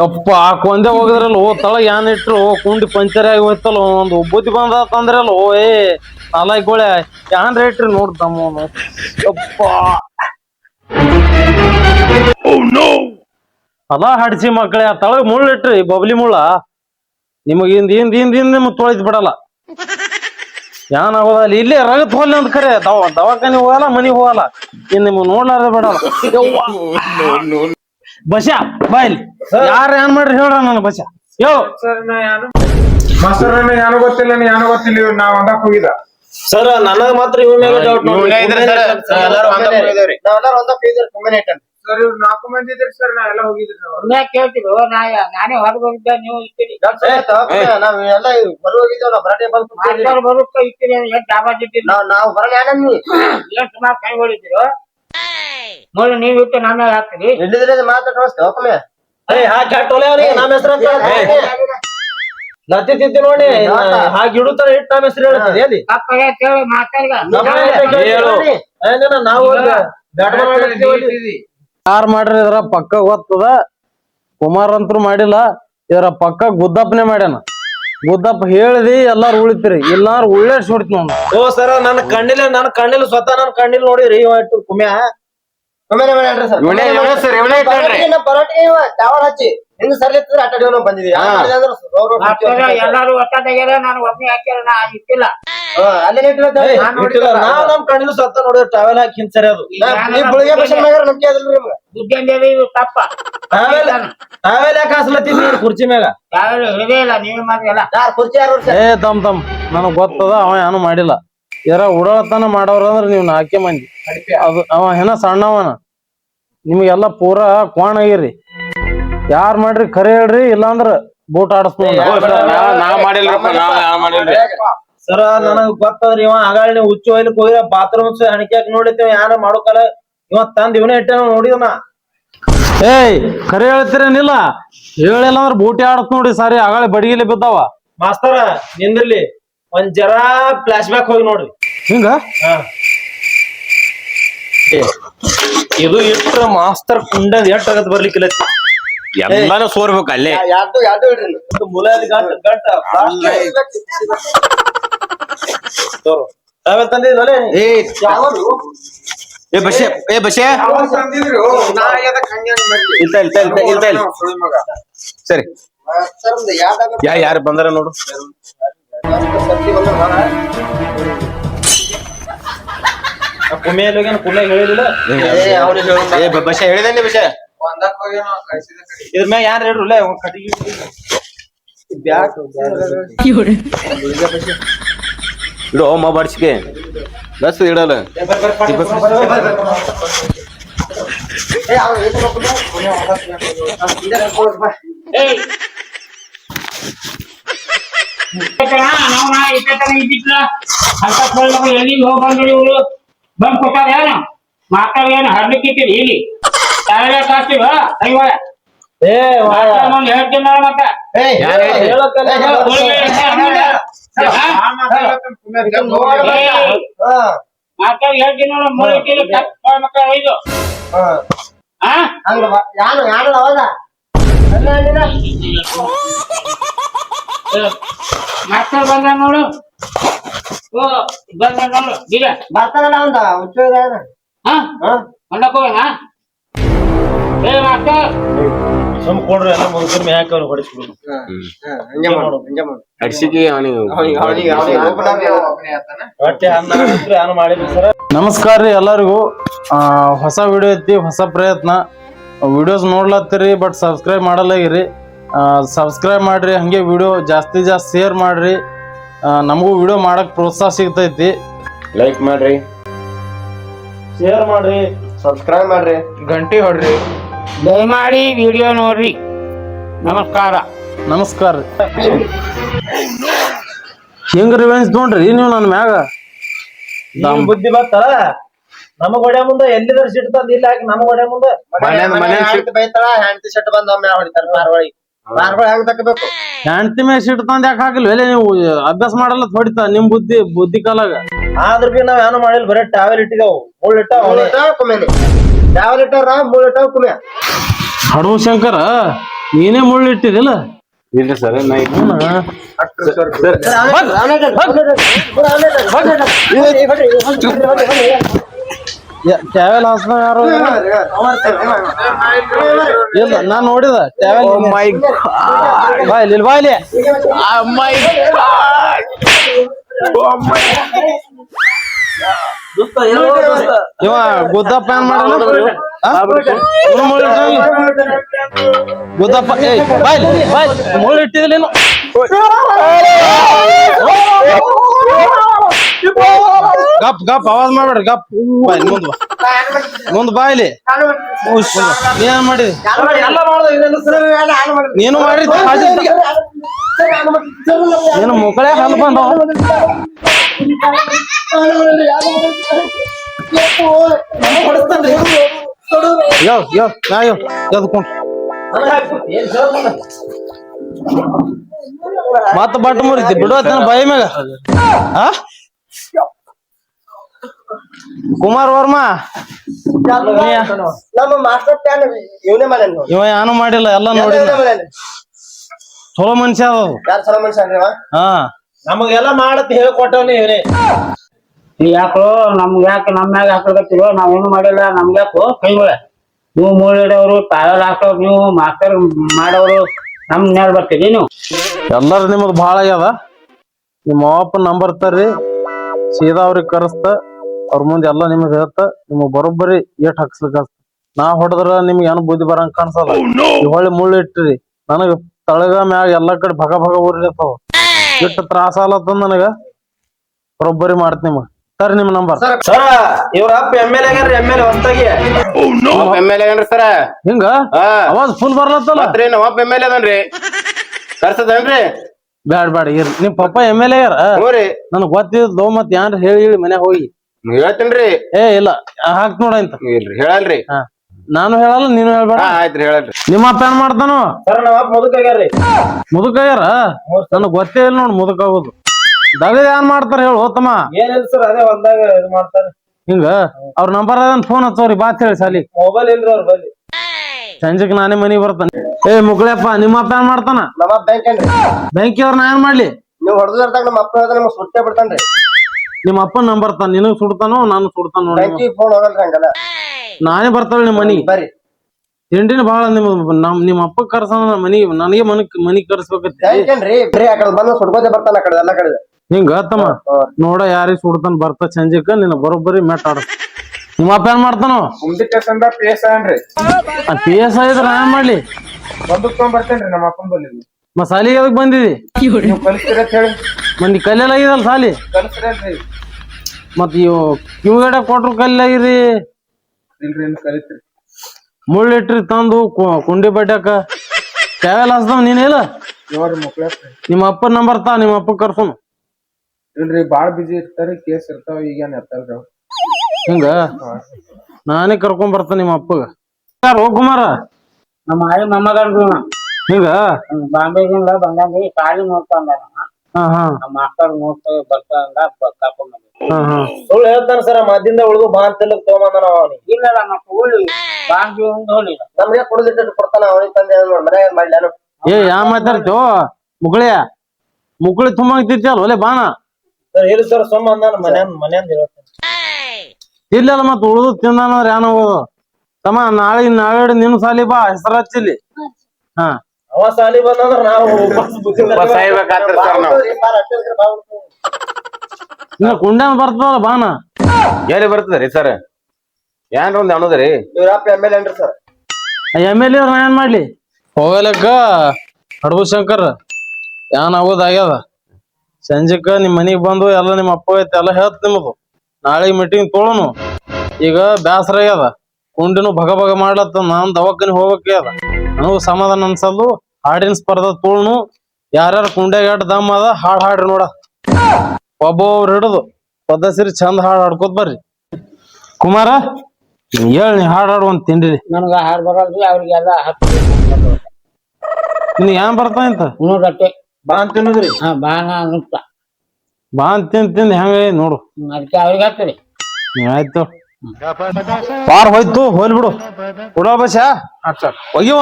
ಯಪ್ಪ, ಕೊಂದೆ ಹೋಗಿದ್ರಲ್ಲ ಓ ತಳ ಏನ್ ಇಟ್ರು, ಕುಂಡಿ ಪಂಚರ್ ಆಗಿ ಹೋಯ್ತಲ್ಲ, ಒಂದು ಒಬ್ಬತಿ ಬಂದ ತಂದ್ರಲ್ಲ ಓ ಏ ನಾಲಾಯ್ಕೊಳೆ ಏನ್ ರೇಟ್ರಿ ನೋಡ್ದಮ್ಮನು ಯಪ್ಪ. ಅದ ಹಡ್ಸಿ ಮಕ್ಕಳೇ ಆ ತಳಗ್ ಮುಳ್ಳಿಟ್ರಿ, ಬಬ್ಲಿ ಮುಳ್ಳ. ನಿಮಗ್ ಹಿಂದ್ ಹಿಂದ್ ಹಿಂದ್ ಹಿಂದ್ ನಿಮಗ್ ತೊಳಿದ್ ಬಿಡಲ್ಲ. ಯಾನ್ ಆಗೋದಲ್ಲ ಇಲ್ಲೇ ರಗತ್ ಹೋಗ್ಲಿ ಅಂತ ಕರೆ. ದವ ದವಾಖಾನೆ ಹೋಗಲ್ಲ ಮನಿಗ್ ಹೋಗಲ್ಲ. ಇನ್ ನಿಮ್ಗೆ ನೋಡ್ಲಾರ ಬೇಡ. ಬಸ ಬಾಯ್ಲಿ ಯಾರ ಏನ್ ಮಾಡ್ರಿ ಹೇಳ್ರ ನನ್ ಬಸ ಯೋ. ಮಾಸ್ತರ್ ಯಾರು ಗೊತ್ತಿಲ್ಲ ನೀ ಯಾರು ಗೊತ್ತಿಲ್ಲ ಇವ್ರು ನಾವ್ ಅಂದಕ್ ಹೋಗಿದ ಸರ್ ನನಗ್ ಮಾತ್ರ ಇವ್ ಮೇಲೆ ಡೌಟ್ ನಾವೆಲ್ಲರೂ ಒಂದಕ್ಕೆ ಇದ್ದೀರಿ ಸರ್ ಇವ್ರು ನಾಲ್ಕು ಮಂದಿ ಇದ್ರಿ ಸರ್ ನಾವೆಲ್ಲ ಹೋಗಿದ್ರಿ ನಾವು. ಒಮ್ಮೆ ಕೇಳ್ತಿರು ನಾ ನಾನೇ ಹೊರಗೆ ಹೋಗಿದ್ದೆ ನೀವು ಇರ್ತೀರಿ ನಾವ್ ಎಲ್ಲ ಹೋಗಿದ್ದೇವ್ ನಾವ್ ಬಂದು ಬರುತ್ತ ಇರ್ತೀರಿ ಡಾಬಾಜ್ ಇಟ್ಟಿರಿ ನಾವ್ ನಾವು ಹೊರಗೆ ಏನಮ್ಮಿ ಏನ್ ಸುಮಾರು ಕೈ ಹೊಡಿತಿರು ನೋಡಿ ನೀವ್ ಇಟ್ಟು ನಾನು ಹಾಕ್ತೀರಿ ಕಳಿಸ್ತೇವೆ ಒಮ್ಮೆ ಹಾಕ್ಟೋಲೆ ಅವ್ನಿಗೆ ನಮ್ಮ ಹೆಸರು ನೋಡಿ ಹಾಗೆ ಇಡುತ್ತಾರೆ ಇಟ್ಟು ನಮ್ಮ ಹೆಸರು ಹೇಳ್ತದೆ ಎಲ್ಲಿ ಹೇಳು. ನಾವು ಬ್ಯಾಟ್ ಬಾಲ್ ಆಡೋದು ಇಲ್ಲಿ. ಯಾರ್ ಮಾಡ್ರಿ ಇದ್ರ ಪಕ್ಕ ಗೊತ್ತದ ಕುಮಾರ್ ಅಂತರು ಮಾಡಿಲ್ಲ ಇದ್ರ ಪಕ್ಕ ಗುದ್ದಪ್ಪನೆ ಮಾಡ್ಯಾನ ಗುದ್ದಪ್ಪ ಹೇಳಿದಿ ಎಲ್ಲಾರು ಉಳಿತೀರಿ ಇಲ್ಲಾರು ಉಳ್ಳೇ ಸುಡ್ತಿ ನೋಡ್ ಓ ಸರ ನನ್ನ ಕಣ್ಣಿಲ್ಲ ನನ್ನ ಕಣ್ಣಿಲ್ಲ ಸ್ವತಃ ನನ್ನ ಕಣ್ಣಿಲ್ಲ ನೋಡಿರಿ ಇವ ಇಟ್ಟು ಕುಮ್ಯಾ ಪರೋಟಿ ಹೇಳ್ರಿ ಸರ್ ಇವನೇ- ಇವನೇ sir, ಇವನೇ ಇಟ್ಟಾನ್ರಿ. ಪರೋಟಿಗೆ ಇವ ಟಾವಲ್ ಹಚ್ಚಿ ಹಿಂಗ್ ಸರ್ಲಿತ್ತಿದ್ರೆ ಅಟ್ಟ ನಾವು ಎಲ್ಲಾರು ಒಟ್ಟಾಗ್ಯಾರ ನಾನು ಒಬ್ಬನೇ ಹಾಕ್ಯಾರ ನಾ ಇಟ್ಟಿಲ್ಲ ಹಾ, ಅಲ್ಲೇ ಇಟ್ಟಿರ್ತಾರೆ. ಏಯ್, ನಾನ್ ಇಟ್ಟಿಲ್ಲ. ನೋಡಿದ್ದೆ. ನಾವ್ ನಮ್ ಕಣ್ಣಿಲ್ಲ ಸ್ವತಃ ನೋಡಿದ್ರೆ ಟ್ರಾವೆಲ್ ಹಾಕಿ ಹಿಂಸರಿ ಅದು. ನಾ- ಈ ಗುಳಿಗೆ ಬಸ್ಸಿನ ಮ್ಯಾಗಾರ ನಂಬಿಕೆ ಅದಿಲ್ರಿ ನಿಮ್ಗೆ? ದುಡ್ಡಂದೇವಿ ಇದು ತಪ್ಪ. ಟ್ರಾವೆಲ್ ಟ್ರಾವೆಲ್ ಯಾಕೆ ಹಾಸ್ಲತ್ತೀನಿ ಕುರ್ಚಿ ಮ್ಯಾಗ ಯಾರು ಹಿಡಿದೇ ಇಲ್ಲ ನೀವೇ ಮಾಡಿಲ್ಲ ಯಾರ್ ಕುರ್ಚಿ ಯಾರು ಹೊಡ್ಸ್ಯಾರ? ಏ ತಮ್ ತಮ್. ನನಗ್ ಗೊತ್ತದ ಅವ ಏನು ಮಾಡಿಲ್ಲ. ಯಾರ ಉಡಾಳತನ ಮಾಡೋರು ಅಂದ್ರೆ ನೀವು ನಾಕೆ ಮಂದಿ. ಅದು ಅವ ಏನ ಸಣ್ಣವನ. ನಿಮ್ಗೆಲ್ಲ ಪೂರಾ ಕೋಣ ಆಗಿರಿ. ಯಾರ್ ಮಾಡ್ರಿ ಖರೆ ಹೇಳ್ರಿ ಇಲ್ಲಾಂದ್ರ ಬೂಟ್ ಮಾಡಿಲ್ರಪ್ಪ ಮಾಡಿಲ್ರಿ ಸರ ನನಗ್ ಗೊತ್ತದ್ರಿ ಇವ ಆಗಾಳ ನೀವು ಹುಚ್ಚು ಒಯ್ಲಿಕ್ ಹೋಗಿರ ಬಾತ್ರೂಮ್ ಹಣಿಕ್ಯಾಕ್ ನೋಡಿರ್ತೇವ ಯಾರ ಮಾಡೋಕಲ್ಲ ಇವ ತಂದ್ ಇವನೇ ಇಟ್ಟ ನೋಡಿದನ. ಏಯ್ ಕರೆ ಹೇಳ್ತಿರೇನಿಲ್ಲ? ಹೇಳಿಲ್ಲ ಅಂದ್ರ ಬೂಟಿ ಆಡಸ್ ನೋಡಿ ಸಾರಿ ಆಗಾಳೆ ಬಡಿಗಿಲಿ ಬಿದ್ದಾವ. ಮಾಸ್ತರ ನಿಂದಿರ್ಲಿ. ಒಂದ್ ಜರಾ ಫ್ಲಾಶ್ ಬ್ಯಾಕ್ ಹೋಗಿ ನೋಡ್ರಿ. ಹಿಂಗ? ಇದು ಇಟ್ರ ಮಾಸ್ತರ್ ಕುಂಡದ್ ಎಷ್ಟ್ ಆಗತ್ ಬರ್ಲಿಕ್ಕಿಲ್ಲ. ಎಲ್ಲಾನು ಸೋರ್ಬೇಕು ಅಲ್ಲೇ. ಯಾರ್ದು ಯಾರ್ದು ಹೇಳ್ರಿ ನೀವು. ಮುಲಾದಿ ಗಂಟ ಗಂಟ ತಾವೇ ತಂದಿದ್ವಲೆ ಯಾವರು? ಏ ಏ ಎದಕ್ ಹಂಗೆ ಮಾಡ್ಲಿ? ಇಲ್ತ ಇಲ್ತ ಇಲ್ಲ. ಸರಿ. ಯಾ ಯಾರು ಬಂದಾರ ನೋಡು. ಹೋಗ್ಯಾನ ಕುಮ್ಯಾಗ ಹೇಳಿದಿಲ್ಲ? ಏ. ಏ ಹೇಳಿದೇನಿ ಬಸ್ಸೆ ಒಂದಕ್ಕೆ ಹೋಗಿ ನಾವು ಕಳ್ಸಿದ ಕಡೆ. ಇದ್ರ ಮ್ಯಾಗ ಯಾರು ಹೇಳ್ರಲ್ಲ ಕಟ್ಟಿಗೆ ಬ್ಯಾಗ್ ಇಡು ಮಾ ಬಡ್ಸಿಕೆ ಬಸ್ ಇಡಲ್ಲ ಏ, ಅವ್ನು ಏನ್ ಮಾಡ್ಕೊಂಡು? ಅವ್ನು ಒಂದಕ್ಕೆ ಹಿಂದೆ ಕರ್ಕೊಂಡು ಬಾ. ಏಯ್ ನಾವು ನಾ ಇಟ್ಟತನ ಇದ್ದಿಲ್ಲ ಅಂತ ಕೊಡ್ಬೇಕು ಎಲ್ಲಿಗೆ ಹೋಗಿ ಬಂದ್ರಿ ಇವ್ರು ಬಂದ್ ಕೊಟ್ಟಾರ ಏನು ಮಾತಾಡ ಏನ್ ಹರ್ಲಿಕ್ಕೆ ಇಟ್ಟಿರಿ ಇಲ್ಲಿ ಕಾಸ್ತೀವ ಅಯ್ಯೋ ಏ ಒಂದ್ ಹೇಳ್ತೀನಿ ಮತ್ತ. ಯಾರ್. ಹಾ, ಮಾತಾಡ. ಹೇಳ್ತೀನಿ ನೋಡು. ಮೂರು ಕಿಲೋ ಮಕ್ಕಳ ಐದು. ಹಾ. ಹಾ? ಹಂಗ ಬಾ. ಯಾನು ಯಾನು ಹೌದ? ಮಾಸ್ತರ್ ಬಂದ ನೋಡು. ಓ ಬಂದ ನೋಡು. ಈಗ. ಬರ್ತಾನಲ್ಲ ಅವಂದ ಉಚ್ಚೋಗ ಹಾ? ಹೋಗೋಣ ಏ ಮಾಸ್ತರ್ ಸುಮ್ ಕೊಡ್ರಿ ಎಲ್ಲ ಮುಗಿದ್ರೆ ಮ್ಯಾಕ ಅವ್ರು ಹೊಡಿಸ್ಬಿಡು. ಅಡ್ಸಿಗೆ ಅವನಿಗೆ ಹೊಟ್ಟೆ ಸರ್? ನಮಸ್ಕಾರ ರೀ ಎಲ್ಲರಿಗೂ. ಹೊಸ ವಿಡಿಯೋ ಐತಿ ಹೊಸ ಪ್ರಯತ್ನ. ವಿಡಿಯೋಸ್ ನೋಡ್ಲತ್ತೀರಿ ಬಟ್ ಸಬ್ಸ್ಕ್ರೈಬ್ ಮಾಡಲಾಗಿರಿ ಸಬ್ಸ್ಕ್ರೈಬ್ ಮಾಡ್ರಿ ಹಂಗೆ ವಿಡಿಯೋ ಜಾಸ್ತಿ ಜಾಸ್ತಿ ಶೇರ್ ಮಾಡ್ರಿ. ನಮಗೂ ವಿಡಿಯೋ ಮಾಡಕ್ ಪ್ರೋತ್ಸಾಹ ಸಿಗ್ತೈತಿ. ಲೈಕ್ ಮಾಡ್ರಿ. ಶೇರ್ ಮಾಡ್ರಿ ಸಬ್ಸ್ಕ್ರೈಬ್ ಮಾಡ್ರಿ. ಗಂಟೆ ಹೊಡ್ರಿ. ದಯಮಾಡಿ ವಿಡಿಯೋ ನೋಡ್ರಿ. ನಮಸ್ಕಾರ. ನಮಸ್ಕಾರ. ಹೆಂಗ್ ರಿವೆಂಜ್ ನೋಡ್ರಿ ನೀವು ನನ್ನ ಮ್ಯಾಗ? ಬುದ್ಧಿ ಬತ್ತ ನಮಗ್ ಹೊಡೆ ಮುಂದೆ ಎಲ್ಲಿದ್ರ ಸಿಟ್ ಬಂದ್ ಇಲ್ಲ ಹಾಕಿ ನಮಗ್ ಹೊಡೆ ಮುಂದೆ. ಮನೆ- ಮನೆ ಸಿಟ್- ಬೈತಾಳ ಹೆಂಡತಿ ಸೆಟ್ ಬಂದ ಒಮ್ಮೆ ಹೊಡಿತಾರ ಮಾರ್ವಾಳಿ ಮಾರ್ಗಳು ಹೆಂಗ್ ತಕ್ಕಬೇಕು ಹೆಂಡತಿ ಮೇಲೆ ಸಿಟ್ಟು ತಂದ್ ಯಾಕೆ ಹಾಕಲ್ ಎಲೆ ನೀವು ಅಭ್ಯಾಸ ಮಾಡಲ್ಲ ಹೊಡಿತ ನಿಮ್ ಬುದ್ಧಿ ಬುದ್ಧಿ ಕಾಲಾಗ ಆದ್ರ ಬಿ ನಾವ್ ಏನು ಮಾಡಿಲ್ಲ ಬರೀ ಟ್ಯಾವೆಲ್ ಇಟ್ಟಿದೇವು ಮುಳ್ಳು ಇಟ್ಟಾವ ಮೂರ್ ಇಟ್ಟ ಯಾವ ಲೀಟರ್ ಮೂರ್ ಇಟ್ಟಾವ ಕುಮೆ ಹಡವು ಶಂಕರ ನೀನೇ ಮುಳ್ಳು ಇಟ್ಟಿದಿಲ್ಲ ಇಲ್ರಿ ಸರ್ ನಾ ಟ್ಯಾವೆಲ್ ಹಾಸ್ದಾಗ ಯಾರು? ಇಲ್ಲ ನಾನು ನೋಡಿದ. ಟ್ಯಾವೆಲ್ ಮೈ ಬಾಯ್ಲಿ ಇಲ್ಲಿ ಬಾಯ್ಲಿ ಮೈ ಇವ ಗುದ್ದಪ್ಪ ಏನ್ ಇಟ್ಟಾನ? ಗುದ್ದಪ್ಪ ಏಯ್ ಬಾಯ್ ಬಾಯ್ ಮುಳ್ಳು ಇಟ್ಟಿದ್ಲೇನು ನೀನು. ಗಪ್ ಗಪ್ ಅವಾಜ್ ಮಾಡ್ಬೇಡ್ರಿ, ಗಪ್. ಮುಂದ್ ಮುಂದ್ ಬಾ ನೀ ಏನ್ ಮಾಡಿದಿ? ಎಲ್ಲ ಮಾಡೋದು ನೀನು ಮಾಡಿ ನೀನು ಮುಕ್ಕಳೇ ಹಲ್ ಬಂದ ಮತ್ತ ಬಟ್ ಮುರಿತಿ ಬಿಡುವ ಬಾಯಿ ಮ್ಯಾಗ. ಆ? ಕುಮಾರ್ ವರ್ಮಾ? ನಮ್ಮ ಮಾಸ್ಟರ್ ಪ್ಲಾನ್ ಇವನೇ ಮಾಡ್ಯಾನ ನೋಡಿ. ಇವ ಏನು ಮಾಡಿಲ್ಲ ಎಲ್ಲ ನೋಡಿ ಇವನೇ ಮಾಡ್ಯಾನ. ಚಲೋ ಮನುಷ್ಯ ಅದ ಅವ. ಯಾರ್ ಸಲ ಮನುಷ್ಯ ಅನ್ರಿ ಅವ? ಹಾ. ನಮಗೆಲ್ಲ ಮಾಡತ್ ಹೇಳ್ಕೊಟ್ಟವ್ನಿ ಇವನೇ. ನೀ ಯಾಕೋ ನಮ್ಗೆ ಯಾಕೆ ನಮ್ ಮ್ಯಾಗ ನಾವ್ ನಾವೇನು ಮಾಡಿಲ್ಲ ನಮ್ಗೆ ಯಾಕೋ ಕೈಗಳ ನೀವು ಮೂಳಿಡೋರು ತಾಯಲ್ ಹಾಕೋರು ನೀವು ಮಾಸ್ತರ್ ಮಾಡೋರು ನಮ್ ನ್ಯಾರ ಬರ್ತೀರಿ ನೀವು. ಎಲ್ಲರೂ ನಿಮ್ಮದು ಭಾಳ ಆಗ್ಯದ. ನಿಮ್ಮ ಅಪ್ಪ ನಂಬರ್ ತರ್ರಿ ಸೀದಾ ಅವ್ರಿಗೆ ಕರೆಸ್ತ. ಅವ್ರ ಮುಂದೆ ಎಲ್ಲ ನಿಮಗ್ ಹೇಳ್ತ ನಿಮಗ್ ಬರೋಬ್ಬರಿ ಏಟ್ ಹಾಕ್ಸ್ಲಿಕ್ ನಾ ಹೊಡೆದ್ರ ನಿಮ್ಗೆ ಏನು ಬುದ್ಧಿ ಬರಂಗ್ ಕಾಣಿಸಲ್ಲ. ಈ ಹೊಳ್ಳಿ ಮುಳ್ಳು ಇಟ್ಟಿರಿ. ನನಗ ತಳಗ ಮ್ಯಾಗ ಎಲ್ಲಾ ಕಡೆ ಭಗ ಭಗ ಊರಿರ್ತಾವ. ಎಷ್ಟು ತ್ರಾಸ ಆಲತ್ತ ನನಗ ಬರೋಬ್ಬರಿ ಮಾಡ್ತ ನಿಮ್ಗ. ಸರ್ ನಿಮ್ ನಂಬರ್. ಸರ ಇವ್ರ ಅಪ್ಪ ಎಂ ಎಲ್ ಆಗ್ಯಾನ್ರಿ ಎಂ ಎಲ್ ಹೊಸ್ತಾಗಿ ಎಂ ಎಲ್ ಸರ. ಹಿಂಗ? ಅವಾಜ್ ಫುಲ್ ಬರ್ಲತ್ತಲ್ಲ? ಮತ್ರಿ ನಮ್ಮ ಅಪ್ಪ ಎಂ ಎಲ್ ಅದನ್ರಿ. ಕರ್ಸದನ್ರಿ? ಬ್ಯಾಡ್ ಬ್ಯಾಡ ಇರ್ ನಿಮ್ ಪಪ್ಪ ಎಂ ಎಲ್ ಎ ಯಾರ? ಗೊತ್ತಿದ್ ನನಗ್ ಗೊತ್ತಿದ್ದು ಮತ್ ಯಾರ ಹೇಳಿ ಹೇಳಿ ಮನ್ಯಾಗ ಹೋಗಿ. ಹೇಳ್ತೇನ್ರಿ. ಏ ಇಲ್ಲ. ಹಾಕ್ ನೋಡ ಅಂತ ಇಲ್ರಿ ಹೇಳಲ್ರಿ. ಹಾ. ನಾನು ಹೇಳಲ್ಲ ನೀನು ಹೇಳ್ಬೇಡ. ಹಾ ಆಯ್ತ್ರಿ ಹೇಳಲ್ರಿ. ನಿಮ್ಮ ಅಪ್ಪ ಏನ್ ಮಾಡ್ತಾನು? ಸರ್ ನಮ್ಮ ಅಪ್ಪ ಮುದುಕ ಆಗ್ಯಾರ್ರಿ. ಮುದುಕಯ್ಯಾರ? ನನಗ್ ಗೊತ್ತೇ ಇಲ್ಲ ನೋಡ್ ಮುದುಕ ಆಗೋದು. ದಗದ ಏನ್ ಮಾಡ್ತಾರ ಹೇಳು ಹೋತಮ್ಮ ಏನಿಲ್ಲ ಸರ್ ಅದೇ ಹೊಲ್ದಾಗ ಇದು ಮಾಡ್ತಾರೆ. ಹಿಂಗ? ಅವ್ರ ನಂಬರ್ ಅದನ್ ಫೋನ್ ಹಚ್ಚೋರಿ ಬಾತ್ ಹೇಳಿ ಸಾಲಿ. ಮೊಬೈಲ್ ಇಲ್ರಿ ಅವ್ರ ಬಲ್ಲಿ. ಸಂಜೆಕ್ ನಾನೇ ಮನಿ ಬರ್ತಾನೆ. ಏ ಮುಗಳಪ್ಪ ನಿಮ್ಮ ಅಪ್ಪ ಏನ್ ಮಾಡ್ತಾನ? ನಮ್ಮ ಬ್ಯಾಂಕ್ ಬ್ಯಾಂಕಿ ಅವ್ರ ನಾ ಏನ್ ಮಾಡ್ಲಿ? ನೀವು ಹೊಡೆದ್ರದಾಗ ನಮ್ಮ ಅಪ್ಪ ಹೇಳ್ದ ನಿಮ್ಗೆ ಸುಟ್ಟೆ ಬಿಡ್ತಾನ್ರಿ. ನಿಮ್ಮ ಅಪ್ಪ ನಂಬರ್ ತಾನ ನಿನಗ್ ಸುಡ್ತಾನೋ ನಾನು ಸುಡ್ತಾನ ನೋಡಿ ಬ್ಯಾಂಕಿಗೆ ಫೋನ್ ಹೋಗಲ್ರಿ ಹಂಗಲ್ಲ ನಾನೇ ಬರ್ತಾಳ ನಿಮ್ ಮನಿ ಬರ್ರಿ. ತಿಂಡಿನ ಬಾಳ ನಿಮ್ ನಮ್ ನಿಮ್ ಅಪ್ಪ ಕರ್ಸನ ಮನಿ ನನಗೆ ಮನಿ ಮನಿ ಕರ್ಸ್ಬೇಕತ್ತಿ. ಬರೀ ಆ ಕಡೆ ಬಂದು ಸುಡ್ಕೋತೆ ಬರ್ತಾನ ಆ ಕಡೆ ಎಲ್ಲ ಕಡೆ. ಹಿಂಗ ತಮ್ಮ ನೋಡ ಯಾರಿಗ್ ಸುಡ್ತಾನ ಬರ್ತಾ ಸಂಜೆಕ ನಿನ್ನ ಬರೋಬ್ಬರಿ ಮೆಟ್ ಆಡ ನಿಮ್ಮ ಅಪ್ಪ ಏನ್ ಮಾಡ್ತಾನೋ? ಮುಂದೆ ಸ್ಟೇಷನ್ ಪಿ ಎಸ್ ಅನ್ರಿ ಪಿ ಎಸ್ ಐ ಇದ್ರ ಏನ್ ಮಾಡ್ಲಿ? ಬಂದೂಕ್ ತಗೊಂಡ್ ಬರ್ತೇನ್ರಿ ನಮ್ಮ ಅಪ್ಪನ ಬಲ್ಲಿ ಮ ಸಾಲಿಗೆ ಬಂದಿದೆ ಬಂದಿದಿ? ನೀವು ಕಲಿಸ್ತೀರ ಅಂತ ಹೇಳಿ ಮಂದಿ ಕಲ್ಲೆಲ್ಲಾಗಿದಲ್ಲ ಸಾಲಿ? ಮತ್ ಇವು ಕಿವಿಗಡೆ ಕೊಟ್ರು ಕಲ್ಲಾಗಿರಿ ಇಲ್ರಿ ಇನ್ನು ಮುಳ್ಳಿಟ್ರಿ ತಂದು ಕು- ಕುಂಡಿ ಬಡ್ಯಾಕ. ಟ್ಯಾವೆಲ್ ಹಸ್ದವ್ ನೀನ್ ಇಲ್ಲ ನಿಮ್ಮ ಅಪ್ಪನ ನಂಬರ್ ತಾ ನಿಮ್ಮ ಅಪ್ಪ ಕರ್ಸೋನು. ಇಲ್ರಿ ಬಾಳ ಬಿಜಿ ಇರ್ತಾರಿ ಕೇಸ್ ಇರ್ತಾವ ಈಗ ಎತ್ತಲ್ರಿ ಅವ್ರು ಹಿಂಗ? ನಾನೇ ಕರ್ಕೊಂಡ್ ಬರ್ತಾನೆ ನಿಮ್ಮ ಅಪ್ಪಗ. ಯಾರು ಕುಮಾರ? ನಮ್ಮ ಆಯ್ ಮೊಮ್ಮಗನ್ರು ಬಂದಂಗ ನೋಡ್ಕೊಂಡ ಹಾ ಹಾ. ನಮ್ಮ ಮಾಸ್ತರ್ ನೋಡ್ತಾ ಕರ್ಕೊಂಡ್ ಸುಳ್ಳು ಹೇಳ್ತಾನ ಸರ ಮದ್ದಿಂದ ಉಳ್ದು ಬಾ ಅಂತ ತಗೊಂಬಂದ ಅವನಿಗೆ. ಇಲ್ಲ. ಮತ್ತೆ ಉಳ್ಳಿ ಬಾಂಬಿ ನಮ್ಗೆ ಕುಡಿದಿಟ್ಟು ಕೊಡ್ತಾನ ಅವನಿಗೆ ತಂದೆ ನೋಡಿ ಮನೆ ಏನ್ ಮಾಡ್ಲಿ ನಾನು? ಏ ಯಾ ಮಾತಾಡ್ತೇವ ಮುಗುಳಿಯ ಮುಗುಳಿ ತುಂಬಾಗ್ತಿರ್ತಿಯಲ್ಲ ಒಲೆ ಬಾಣ. ಸರ್ ಇಲ್ಲ ಸರ್ ಸುಮ್ಮ ಅಂದಾನ ಮನೆ ಮನೆ ಹೇಳ್ತಾನೆ ಇಲ್ಲಲ್ಲ ಮತ್ ಉಳಿದು ತಿಂದಾನ ಏನ್ ಹೋಗೋದು? ತಮ್ಮ ನಾಳೆ ನಾಳೆ ನಿನ್ನ ಸಾಲಿ ಬಾ ಹೆಸರು ಹಚ್ಚಿಲಿ. ಹಾ. ಅವ ಸಾಲಿ ಬಂದ್ರ ನಾವು ಬಸ್ ಸಾಯ್ಬೇಕಾಗ್ತದೆ ಸರ್ ನಾವು. ಬರ್ತದಲ್ಲ ಬಾಣ? ಎಲ್ಲಿ ಬರ್ತದ್ರಿ ಸರ್? ಏನ್ರ ಒಂದ್ ಅನ್ನೋದ್ರಿ ಎಂ ಎಲ್ ಏನ್ರಿ ಸರ್. ಎಂ ಎಲ್ ಎ ಏನ್ ಮಾಡ್ಲಿ? ಹೋಗಲಕ್ಕ ಹಡಬು ಶಂಕರ್ ಏನ್ ಆಗೋದಾಗ್ಯದ? ಸಂಜೆಕ ನಿಮ್ ಮನಿಗ್ ಬಂದು ಎಲ್ಲ ನಿಮ್ಮ ಅಪ್ಪ ಐತೆ ಎಲ್ಲ ಹೇಳ್ತ ನಿಮ್ಮದು ನಾಳೆ ಮೀಟಿಂಗ್ ತೊಳನು ಈಗ ಬ್ಯಾಸರ ಆಗ್ಯದ ಕುಂಡಿನು ಭಗ ಭಗ ಮಾಡ್ಲತ್ತ ನಾನ್ ದವಾಖಾನೆ ಹೋಗ್ಬೇಕೇ ಅದ ನನಗೂ ಸಮಾಧಾನ ಅನ್ಸಲ್ದು. ಹಾಡಿನ ಸ್ಪರ್ಧಾ ತೋಳ್ನು. ಯಾರ್ಯಾರ ಕುಂಡ್ಯಾಗ ಎಟ್ ದಮ್ಮ ಅದ ಹಾಡ್ ಹಾಡ್ರಿ ನೋಡ. ಒಬ್ಬೊಬ್ರು ಹಿಡಿದು ಪದಸಿರಿ ಚಂದ ಹಾಡ್ ಹಾಡ್ಕೋತ ಬರ್ರಿ. ಕುಮಾರ ಹೇಳ್ ನೀ ಹಾಡ್ ಹಾಡು ಒಂದ್ ತಿಂಡಿ. ನನಗ ಹಾಡ್ ಬರಲ್ರಿ ಅವ್ರಿಗೆಲ್ಲ ಹತ್ತು ನಿನ್ ಏನ್ ಬರ್ತಾ ಅಂತ? ನೋಡಟ್ಟೆ ಬಾ ಅಂತ ಅನ್ನೋದ್ರಿ ಹಾ ಬಾಣ ನುಕ್ತ ಬಾ ಅಂತ ತಿಂದ್ ತಿಂದ್ ಹೆಂಗ ನೋಡು. ಅದಕ್ಕೆ ಅವ್ರಿಗೆ ಹಾಕ್ತೀರಿ ಆಯ್ತು ಪಾರ್ ಹೋಯ್ತು ಹೋಲ್ ಬಿಡು. ಕೊಡೋ ಬಸ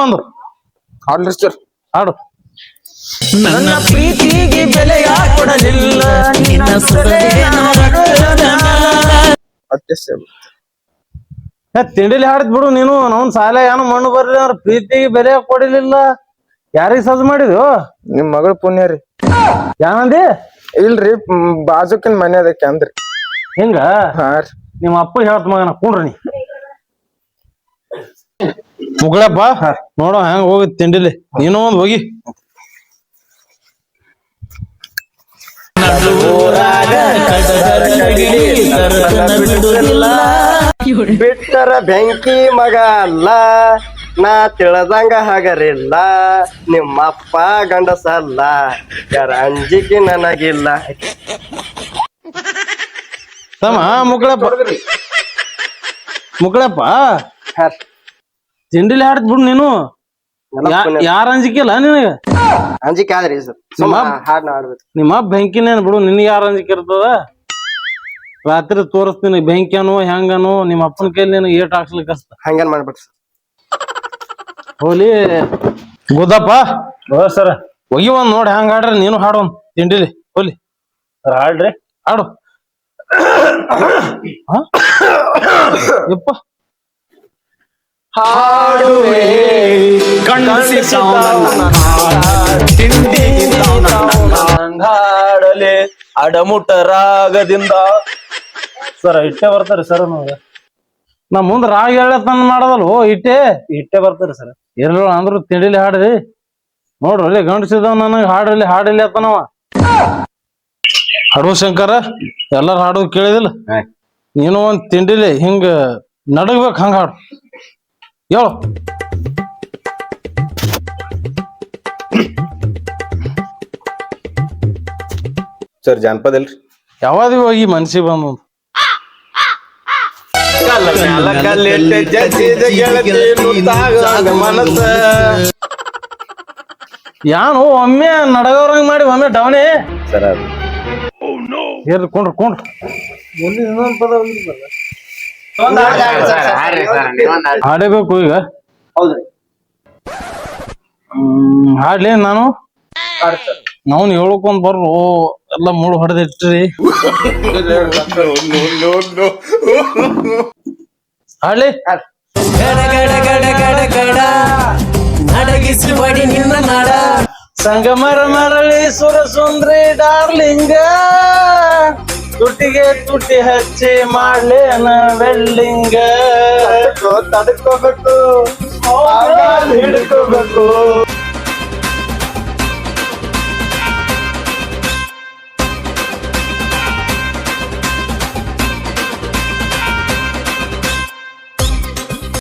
ಒಂದು. ಆರ್ಡ್ರಿ ಸರ್ ಹಾಡು. ನನ್ನ ಪ್ರೀತಿಗೆ ಬೆಲೆಯ ಕೊಡಲಿಲ್ಲ? ನಿನ್ನ ತಿಂಡಿಲಿ ಹಾಡಿದ್ ಬಿಡು ನೀನು. ನೌನ್ ಸಾಲ ಏನೋ ಮಣ್ಣು ಬರ್ಲಿ ಅವ್ರ ಪ್ರೀತಿಗೆ ಬೆಲೆ ಕೊಡಿಲಿಲ್ಲ. ಯಾರಿಗ್ ಸಜ್ ಮಾಡಿದ್ವು ನಿಮ್ ಮಗಳ ಪುಣ್ಯ ರೀ. ಏನಂದಿ ಇಲ್ರಿ ಬಾಜುಕಿನ್ ಮನೆ ಅದಕ್ಕೆ ಅಂದ್ರಿ. ಹಿಂಗ? ಹಾ ರೀ. ನಿಮ್ಮ ಅಪ್ಪ ಹೇಳತ್ ಮಗನ ಕೂಡ್ರಿ ನೀ. ಮುಗಳಪ್ಪ ನೋಡೋ ಹೆಂಗ್ ಹೋಗಿ ತಿಂಡಿಲಿ. ನೀನು ಒಂದ್ ಹೋಗಿ. ಬಿಟ್ಟರ ಬೆಂಕಿ ಮಗ ಅಲ್ಲ ನಾ ತಿಳದಂಗ ಹಾಗರಿಲ್ಲ. ನಿಮ್ಮಪ್ಪ ಗಂಡಸಲ್ಲ ಯಾರ ಅಂಜಿಕೆ ನನಗಿಲ್ಲ. ತಮ್ಮ ಮುಗಳಪ್ಪ. ಮುಕ್ಳಪ್ಪ ತಿಂಡಿಲಿ ಹಾಡ್ತ್ ಬಿಡು ನೀನು. ಯಾರ ಅಂಜಿಕಿಲ್ಲ ನಿನಗ? ಅಂಜಿಕೆ ಆದ್ರಿ ಸರ್ ಹಾಡ್ನ ಆಡ್ಬೇಕು ನಿಮ್ಮ ಅಪ್ಪ ಬೆಂಕಿನೇನ್ ಬಿಡು. ನಿನಗೆ ಯಾರ ಅಂಜಿಕೆ ಇರ್ತದ? ರಾತ್ರಿ ತೋರಿಸ್ತೀನಿ ಬೆಂಕಿಯನು ಹೆಂಗನು ನಿಮ್ಮ ಅಪ್ಪನ ಕೈಲಿ ನಿನಗೆ ಏಟ್ ಹಾಕ್ಸ್ಲಿಕ್ಕೆ ಕಷ್ಟ ಹಂಗೇನ್ ಮಾಡ್ಬೇಕು ಸರ್. ಹೋಲಿ. ಗುದ್ದಪ್ಪ. ಸರ್. ಹೋಗಿ ಒಂದ್ ನೋಡಿ ಹೆಂಗ್ ಹಾಡ್ರಿ ನೀನು ಹಾಡು ಒಂದ್ ತಿಂಡಿಲಿ. ಹೋಲಿ. ಹಾಡ್ರಿ. ಹಾಡು. ಯಪ್ಪ. ಹಾಡಲೆ ಅಡಮುಟ ರಾಗದಿಂದ ಸರ್ ಇಟ್ಟೆ ಬರ್ತಾರೆ ಸರ್ ನಮ್ಗೆ. ನಾ ಮುಂದ್ ರಾಗ ಹೇಳತನ ಮಾಡದಲ್ ಓ ಇಟ್ಟೆ? ಇಟ್ಟೆ ಬರ್ತಾರೆ ಸರ್. ಇರ್ಲಿಲ್ಲ ಅಂದ್ರು ತಿಂಡಿಲಿ ಹಾಡ್ರಿ. ನೋಡ್ರಿ ಗಂಡಸಿದವ್ ನನಗೆ ಹಾಡಲಿ ಹಾಡಲಿ ಅತ್ತನವ ಹಾಡು ಶಂಕರ ಎಲ್ಲಾರು ಹಾಡು ಕೇಳಿದಿಲ್ಲ? ನೀನು ಒಂದ್ ತಿಂಡಿಲಿ ಹಿಂಗ ನಡಗ್ಬೇಕು ಹಂಗ ಹಾಡು. ಹೇಳು. ಸರ್ ಜಾನಪದ ಇಲ್ರಿ ಯಾವಾಗ ಹೋಗಿ ಮನ್ಸಿಗೆ ಬಂದು ಯಾನು ಒಮ್ಮೆ ನಡಗವ್ರಂಗ್ ಮಾಡಿ ಒಮ್ಮೆ ಡವಣಿ. ಸರ್ ಅದು ಏರ್ ಕೊಂಡ್ರು ಕೊಂಡ್ರು. ಹಾಡಬೇಕು ಈಗ? ಹೌದ್ರಿ. ಹ್ಮ್, ಹಾಡ್ಲಿ ನಾನು? ನಾವು ಹೇಳ್ಕೊಂಡ್ ಬರ್ರು ಎಲ್ಲ ಮುಳು ಹೊಡೆದಿಟ್ರಿ. ಹಾಡ್ಲಿ? ಗಡ ಗಡ ಗಡ ಗಡ ಗಡ. ನಡಗಿಸಿ ಬಡಿ ನಿನ್ನ ನಡ. ಸಂಗಮರ ಮರಳಿ ಸುರ ಸುಂದ್ರಿ ಡಾರ್ಲಿಂಗ. ತುಟಿಗೆ ತುಟಿ ಹಚ್ಚಿ ಮಾಡ್ಲೇನ ಬೆಳ್ಳಿಂಗ ತಡ್ಕೋಬೇಕು. ಹಿಡ್ಕೋಬೇಕು.